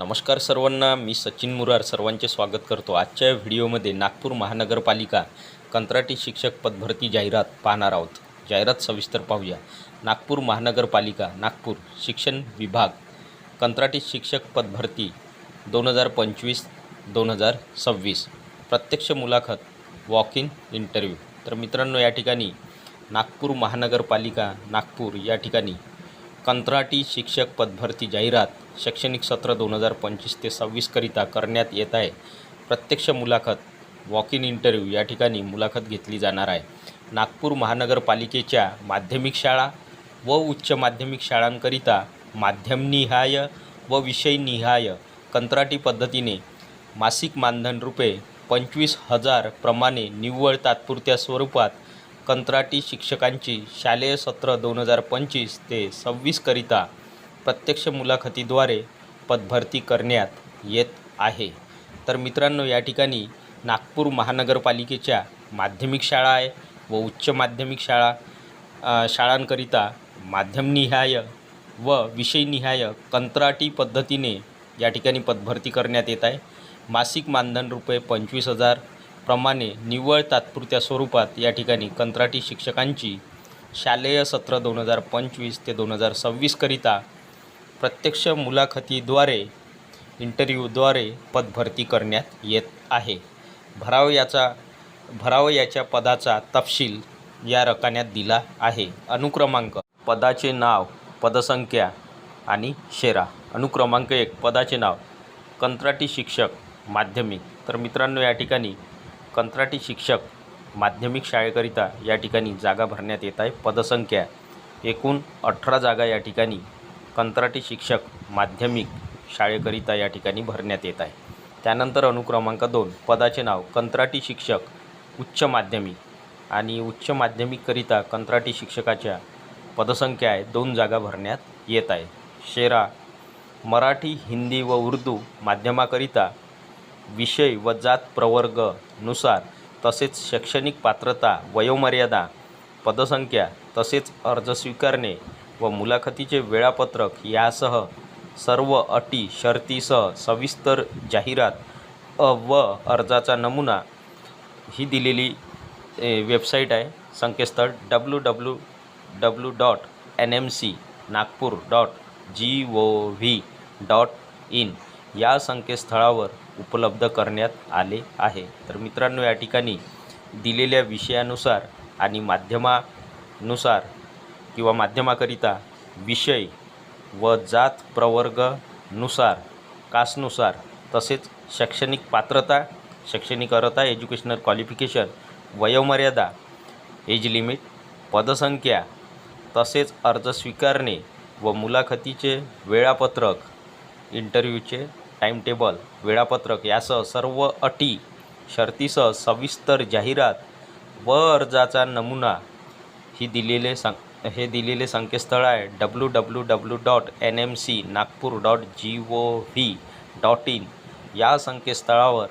नमस्कार सर्वांना मी सचिन मुरार सर्वांचे स्वागत करतो. आजच्या व्हिडिओमध्ये नागपूर महानगरपालिका कंत्राटी शिक्षक पदभरती जाहिरात पाहणार आहोत. जाहिरात सविस्तर पाहूया. नागपूर महानगरपालिका नागपूर शिक्षण विभाग कंत्राटी शिक्षक पदभरती दोन हजार पंचवीस दोन हजार सव्वीस. प्रत्यक्ष मुलाखत वॉक इन इंटरव्ह्यू तर मित्रांनो या ठिकाणी नागपूर महानगरपालिका नागपूर या ठिकाणी कंत्राटी शिक्षक पदभरती जाहिरात शैक्षणिक सत्र दोन हजार पंचवीस ते सव्वीसकरिता करण्यात येत आहे. प्रत्यक्ष मुलाखत वॉक इन इंटरव्ह्यू या ठिकाणी मुलाखत घेतली जाणार आहे. नागपूर महानगरपालिकेच्या माध्यमिक शाळा व उच्च माध्यमिक शाळांकरिता माध्यमनिहाय व विषयनिहाय कंत्राटी पद्धतीने मासिक मानधन रुपये पंचवीस हजार प्रमाणे निव्वळ तात्पुरत्या स्वरूपात कंत्राटी शिक्षकांची शालेय सत्र दोन हजार पंचवीस ते सव्वीसकरिता प्रत्यक्ष मुलाखतीद्वारे पदभरती करण्यात येत आहे. तर मित्रांनो या ठिकाणी नागपूर महानगरपालिकेच्या माध्यमिक शाळा आहे व उच्च माध्यमिक शाळा शाळांकरिता माध्यमनिहाय व विषयनिहाय कंत्राटी पद्धतीने या ठिकाणी पदभरती करण्यात येत आहे. मासिक मानधन रुपये पंचवीस हजार प्रमाणे निव्वळ तात्पुरत्या स्वरूपात या ठिकाणी कंत्राटी शिक्षकांची शालेय सत्र दोन हजार पंचवीस ते दोन हजार सव्वीसकरिता प्रत्यक्ष मुलाखतीद्वारे इंटरव्ह्यूद्वारे पदभरती करण्यात येत आहे. भराव याचा भराव याच्या पदाचा तपशील या रकान्यात दिला आहे. अनुक्रमांक पदाचे नाव पदसंख्या आणि शेरा. अनुक्रमांक एक पदाचे नाव कंत्राटी शिक्षक माध्यमिक. तर मित्रांनो या ठिकाणी कंत्राटी शिक्षक माध्यमिक शाळेकरिता या ठिकाणी जागा भरण्यात येत आहे. पदसंख्या एकूण अठरा जागा या ठिकाणी कंत्राटी शिक्षक माध्यमिक शाळेकरिता या ठिकाणी भरण्यात येत आहे. त्यानंतर अनुक्रमांक दोन पदाचे नाव कंत्राटी शिक्षक उच्च माध्यमिक आणि उच्च माध्यमिककरिता कंत्राटी शिक्षकाच्या पदसंख्या आहे. दोन जागा भरण्यात येत आहे. शेरा मराठी हिंदी व उर्दू माध्यमाकरिता विषय व जात प्रवर्गनुसार तसेच शैक्षणिक पात्रता वयोमर्यादा पदसंख्या तसेच अर्ज स्वीकारणे व मुलाखतीचे वेळापत्रक यासह सर्व अटी शर्तीसह सविस्तर जाहिरात अ व अर्जाचा नमुना ही दिलेली ए, वेबसाईट आहे. संकेतस्थळ W W W dot N M C Nagpur dot G O V dot in या संकेतस्थळावर उपलब्ध करण्यात आले आहे. तर मित्रांनो या ठिकाणी दिलेल्या विषयानुसार आणि माध्यमानुसार किंवा माध्यमाकरिता विषय व जात प्रवर्गनुसार कासनुसार तसेच शैक्षणिक पात्रता शैक्षणिक अर्हता एज्युकेशनल क्वालिफिकेशन वयोमर्यादा एज लिमिट पदसंख्या तसेच अर्ज स्वीकारणे व मुलाखतीचे वेळापत्रक इंटरव्ह्यूचे टाईमटेबल वेळापत्रक यासह सर्व अटी शर्तीसह सविस्तर जाहिरात व अर्जाचा नमुना ही दिलेले सं हे दिलेले संकेतस्थळ आहे W W W dot N M C Nagpur dot G O V dot in या संकेतस्थळावर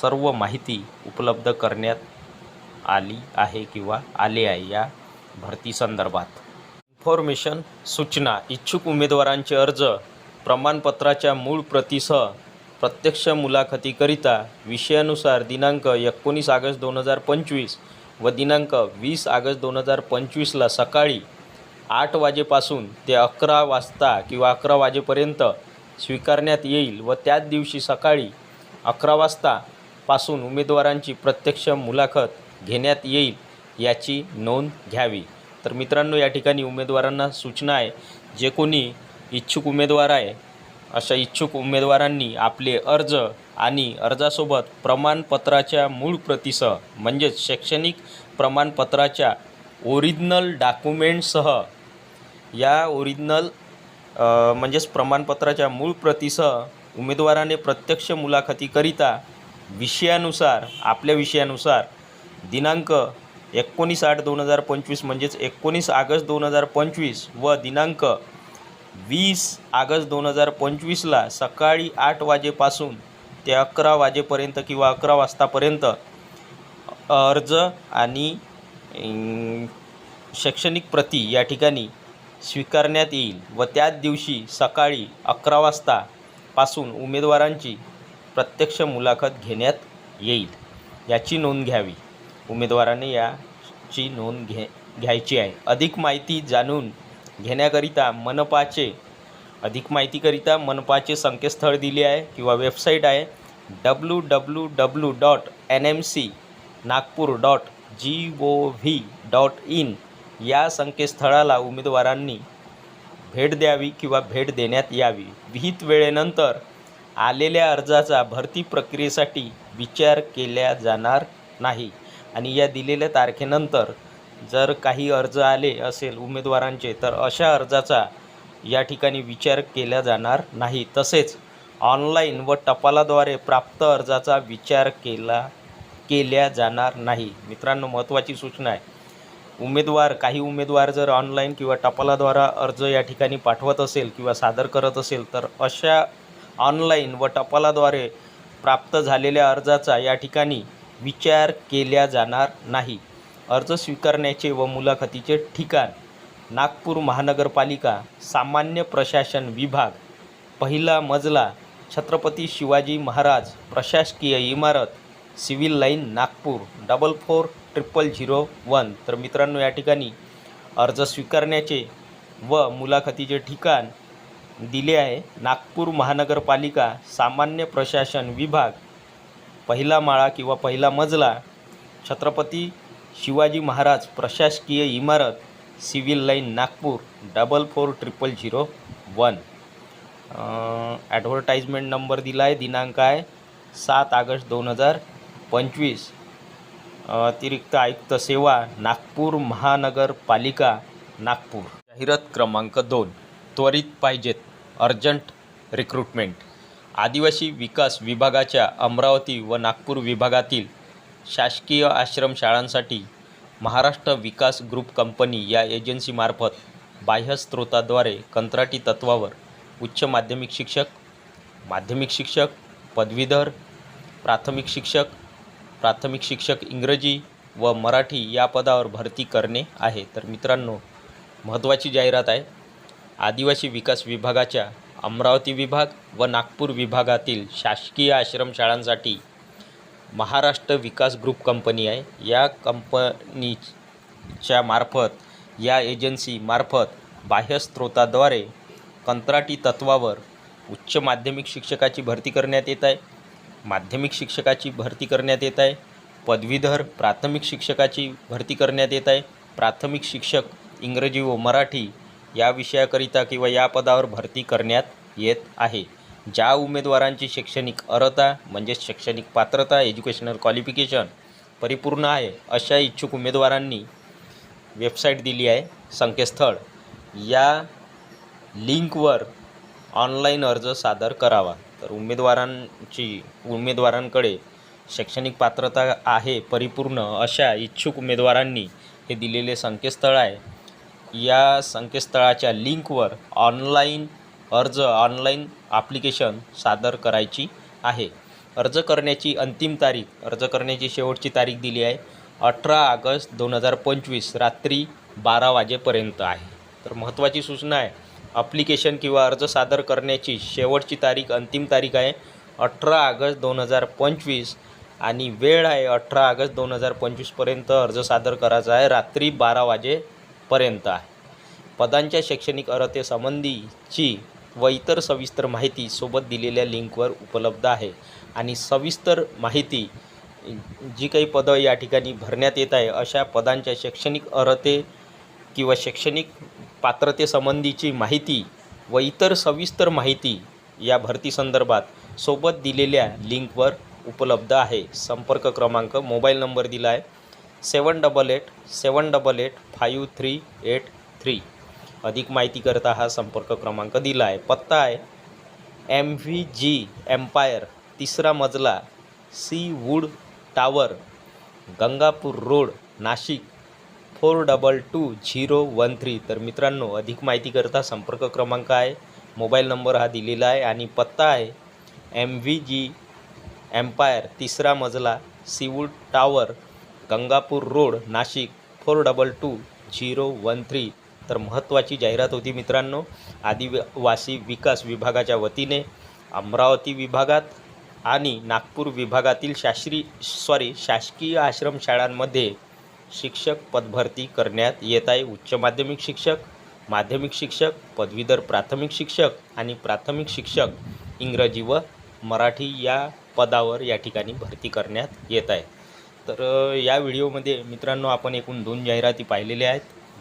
सर्व माहिती उपलब्ध करण्यात आली आहे किंवा आले आहे या भरती संदर्भात. इन्फॉर्मेशन सूचना इच्छुक उमेदवारांचे अर्ज प्रमाणपत्राच्या मूळ प्रतीसह प्रत्यक्ष मुलाखतीकरिता विषयानुसार दिनांक एकोणीस ऑगस्ट दोन हजार पंचवीस व दिनांक वीस ऑगस्ट दोन हजार पंचवीसला सकाळी आठ वाजेपासून ते अकरा वाजता किंवा अकरा वाजेपर्यंत स्वीकारण्यात येईल व त्याच दिवशी सकाळी अकरा वाजतापासून उमेदवारांची प्रत्यक्ष मुलाखत घेण्यात येईल याची नोंद घ्यावी. तर मित्रांनो या ठिकाणी उमेदवारांना सूचना आहे. जे कोणी इच्छुक उमेदवार आहे. अशा इच्छुक उमेदवारांनी आपले अर्ज आणि अर्जासोबत प्रमाणपत्राच्या मूळ प्रतीसह म्हणजेच शैक्षणिक प्रमाणपत्राच्या ओरिजिनल डॉक्युमेंटसह या ओरिजिनल म्हणजेच प्रमाणपत्राच्या मूळ प्रतीसह उमेदवाराने प्रत्यक्ष मुलाखतीकरिता विषयानुसार आपल्या विषयानुसार दिनांक एकोणीस आठ दोन हजार पंचवीस म्हणजेच एकोणीस ऑगस्ट दोन हजार पंचवीस व दिनांक वीस ऑगस्ट दोन हजार पंचवीसला सकाळी आठ वाजेपासून ते अकरा वाजेपर्यंत किंवा अकरा वाजतापर्यंत अर्ज आणि शैक्षणिक प्रती या ठिकाणी स्वीकारण्यात येईल व त्याच दिवशी सकाळी अकरा वाजतापासून उमेदवारांची प्रत्यक्ष मुलाखत घेण्यात येईल. याची नोंद घ्यावी. उमेदवाराने याची नोंद घे घ्यायची आहे. अधिक माहिती जाणून घेण्याकरिता मनपाचे अधिक माहितीकरिता मनपाचे संकेतस्थळ दिले आहे किंवा वेबसाईट आहे W W W dot N M C Nagpur dot G O V dot in या संकेतस्थळाला उमेदवारांनी भेट द्यावी किंवा भेट देण्यात यावी. विहित वेळेनंतर आलेल्या अर्जाचा भरती प्रक्रियेसाठी विचार केल्या जाणार नाही आणि या दिलेल्या तारखेनंतर जर काही अर्ज आले असेल उमेदवारांचे तर अशा अर्जाचा या ठिकाणी विचार केला जाणार नाही. तसेच ऑनलाईन व टपालाद्वारे प्राप्त अर्जाचा विचार केला केल्या जाणार नाही. मित्रांनो महत्त्वाची सूचना आहे. उमेदवार काही उमेदवार जर ऑनलाईन किंवा टपालाद्वारा अर्ज या ठिकाणी पाठवत असेल किंवा सादर करत असेल तर अशा ऑनलाईन व टपालाद्वारे प्राप्त झालेल्या अर्जाचा या ठिकाणी विचार केल्या जाणार नाही. अर्ज स्वीकारण्याचे व मुलाखतीचे ठिकाण नागपूर महानगरपालिका सामान्य प्रशासन विभाग पहिला मजला छत्रपती शिवाजी महाराज प्रशासकीय इमारत civil line Nagpur double four triple zero one. तर मित्रांनो या ठिकाणी अर्ज स्वीकारण्याचे व मुलाखतीचे ठिकाण दिले आहे. नागपूर महानगरपालिका सामान्य प्रशासन विभाग पहिला माळा किंवा पहिला मजला छत्रपती शिवाजी महाराज प्रशासकीय इमारत civil line Nagpur double four triple zero one. Advertisement number दिला आहे दिनांक आहे सात ऑगस्ट दोन हजार पंचवीस. अतिरिक्त आयुक्त सेवा नागपूर महानगरपालिका नागपूर. जाहिरात क्रमांक दोन त्वरित पाहिजेत अर्जंट रिक्रुटमेंट आदिवासी विकास विभागाच्या अमरावती व नागपूर विभागातील शासकीय आश्रमशाळांसाठी महाराष्ट्र विकास ग्रुप कंपनी या एजन्सीमार्फत बाह्य स्रोताद्वारे कंत्राटी तत्वावर उच्च माध्यमिक शिक्षक माध्यमिक शिक्षक पदवीधर प्राथमिक शिक्षक प्राथमिक शिक्षक इंग्रजी व मराठी या पदावर भरती करणे आहे. तर मित्रांनो महत्त्वाची जाहिरात आहे. आदिवासी विकास विभागाच्या अमरावती विभाग व नागपूर विभागातील शासकीय आश्रमशाळांसाठी महाराष्ट्र विकास ग्रुप कंपनी आहे. या कंपनीच्या मार्फत या एजन्सीमार्फत बाह्य स्रोताद्वारे कंत्राटी तत्वावर उच्च माध्यमिक शिक्षकाची भरती करण्यात येत आहे. माध्यमिक शिक्षकाची भरती करण्यात येत आहे. पदवीधर प्राथमिक शिक्षकाची भरती करण्यात येत आहे. प्राथमिक शिक्षक इंग्रजी व मराठी या विषयाकरिता किंवा या पदावर भरती करण्यात येत आहे. ज्या उमेदवारांची शैक्षणिक अर्हता म्हणजेच शैक्षणिक पात्रता एज्युकेशनल क्वालिफिकेशन परिपूर्ण आहे अशा इच्छुक उमेदवारांनी वेबसाईट दिली आहे संकेतस्थळ. या लिंकवर ऑनलाईन अर्ज सादर करावा. तर उमेदवारांची उमेदवारांकडे शैक्षणिक पात्रता आहे परिपूर्ण अशा इच्छुक उमेदवारांनी हे दिलेले संकेतस्थळ आहे. या संकेतस्थळाच्या लिंकवर ऑनलाईन अर्ज ऑनलाईन ॲप्लिकेशन सादर करायची आहे. अर्ज करण्याची अंतिम तारीख अर्ज करण्याची शेवटची तारीख दिली आहे. अठरा ऑगस्ट दोन हजार पंचवीस रात्री बारा वाजेपर्यंत आहे. तर महत्त्वाची सूचना आहे अप्लिकेशन किंवा अर्ज सादर करण्याची शेवटची तारीख अंतिम तारीख आहे अठरा ऑगस्ट दोन हजार पंचवीस आणि वेळ आहे अठरा ऑगस्ट दोन हजार पंचवीसपर्यंत अर्ज सादर करायचा आहे रात्री बारा वाजेपर्यंत आहे. पदांच्या शैक्षणिक अर्हतेसंबंधीची व इतर सविस्तर माहिती सोबत दिलेल्या लिंकवर उपलब्ध आहे. आणि सविस्तर माहिती जी काही पदं या ठिकाणी भरण्यात येत आहे अशा पदांच्या शैक्षणिक अर्हते किंवा शैक्षणिक पात्रतेसंबंधीची माहिती व इतर सविस्तर माहिती या भरती संदर्भात सोबत दिलेल्या लिंकवर उपलब्ध आहे. संपर्क क्रमांक मोबाईल नंबर दिला आहे. Seven double eight seven double eight five three eight three. अधिक माहितीकरता हा संपर्क क्रमांक दिला आहे पत्ता आहे एम व्ही जी एम्पायर तिसरा मजला Seawood Tower Gangapur Road Nashik four double two zero one three. तर मित्रांनो अधिक माहितीकरता संपर्क क्रमांक आहे. मोबाईल नंबर हा दिलेला आहे आणि पत्ता आहे एम व्ही जी एम्पायर तिसरा मजला Seawood Tower Gangapur Road Nashik four double two zero one three. तर महत्त्वाची जाहिरात होती मित्रांनो आदिवासी विकास विभागाच्या वतीने अमरावती विभागात आणि नागपूर विभागातील शास्त्री सॉरी शासकीय आश्रमशाळांमध्ये शिक्षक पदभरती करण्यात येत आहे. उच्च माध्यमिक शिक्षक माध्यमिक शिक्षक पदवीधर प्राथमिक शिक्षक आणि प्राथमिक शिक्षक इंग्रजी व मराठी या पदावर या ठिकाणी भरती करण्यात येत आहे. तर या व्हिडिओमध्ये मित्रांनो आपण एकूण दोन जाहिराती पाहिलेल्या आहेत.